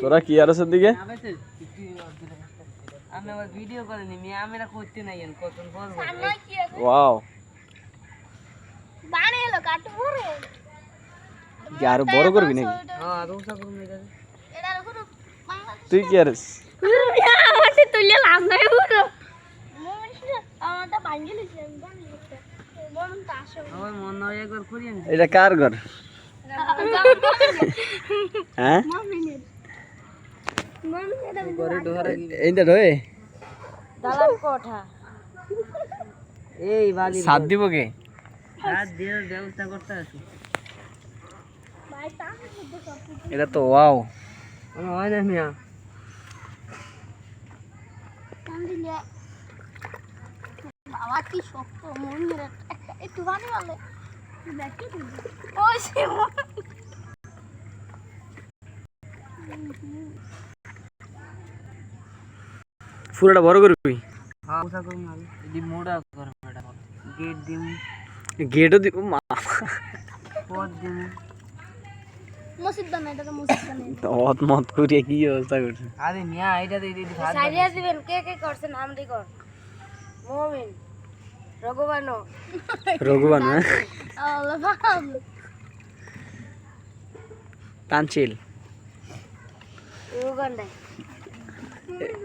তোরা কি আর দিকে? আমি আবার ভিডিও করিনি মেয়ে আমরা করতে নাই ওয়াও বানে কাটু বড় কি আরও বড় করবি নাকি? হ্যাঁ এটা পুরো তুই কি আরিস তুলে লাভ নাই পুরো। আমারটা আমার মন একবার এটা কার ঘর? হ্যাঁ? এইটা রয়ে দালান কোঠা। এই বালি সাত দিব কে? হাত দিয়ে ব্যবস্থা করতে আছি এটা তো ওয়াও। আমার হয় না মিয়া। বাবা কি শক্ত মমিনের একটু বানি বলে দেখি সে পুরোটা বড় করবি? হ্যাঁ গেটও দিব মা। পথ দিম মসজিদ বানাই এটা মত মত করিয়া কি অবস্থা করছে? আরে মিয়া এটা দিবেন কে কে করছেন আমরি কর মমিন রঘুবানো। রঘুবান আল্লাহ তানচিল উগান্ডায়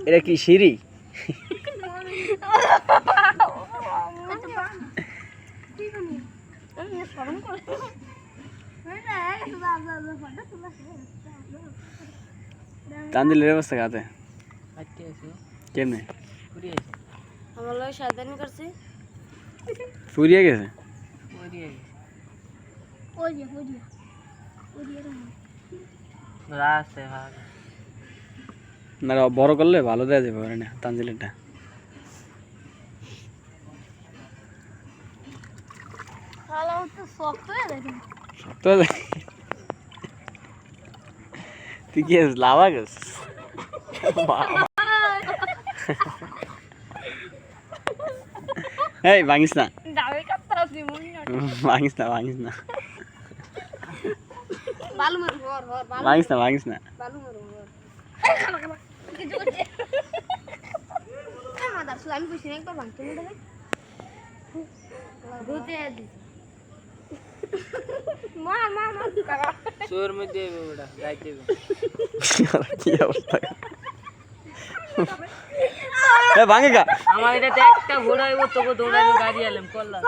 এটা কি সিঁড়ি? তানজিলের অবস্থা কাতে। আটকে আছে কেমনে? পুরি আছে আমার লোক সাবধানি করছে ফুরিয়ে গেছে পুরি আছে না বড় করলে ভালো দেওয়া যাবে ওখানে তানজিলেরটা শক্ত হয়ে তুই কি লাভা গেছিস? এই ভাঙিস না। ভাঙিস না ভাঙিস না। ভাঙিস না ভাঙিস না। কিছু করছে মাদার সুলা আমি কইছি না একবার ভাঙতে না দেবে ধুতে দি মার মার মার কাকা শোর মধ্যে ওটা যাইতে কি অবস্থা এ ভাঙে গা আমার এটাতে একটা ঘোড়া হইব তোকে দৌড়াবি গাড়ি আলাম করলাম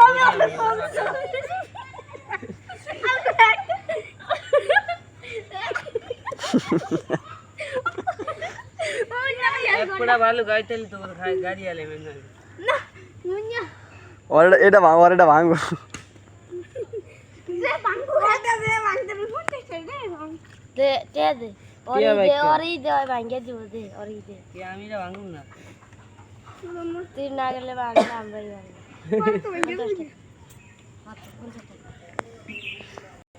এটা ভাঙ ওর এটা ভাঙুন না? গেলে ভাঙবো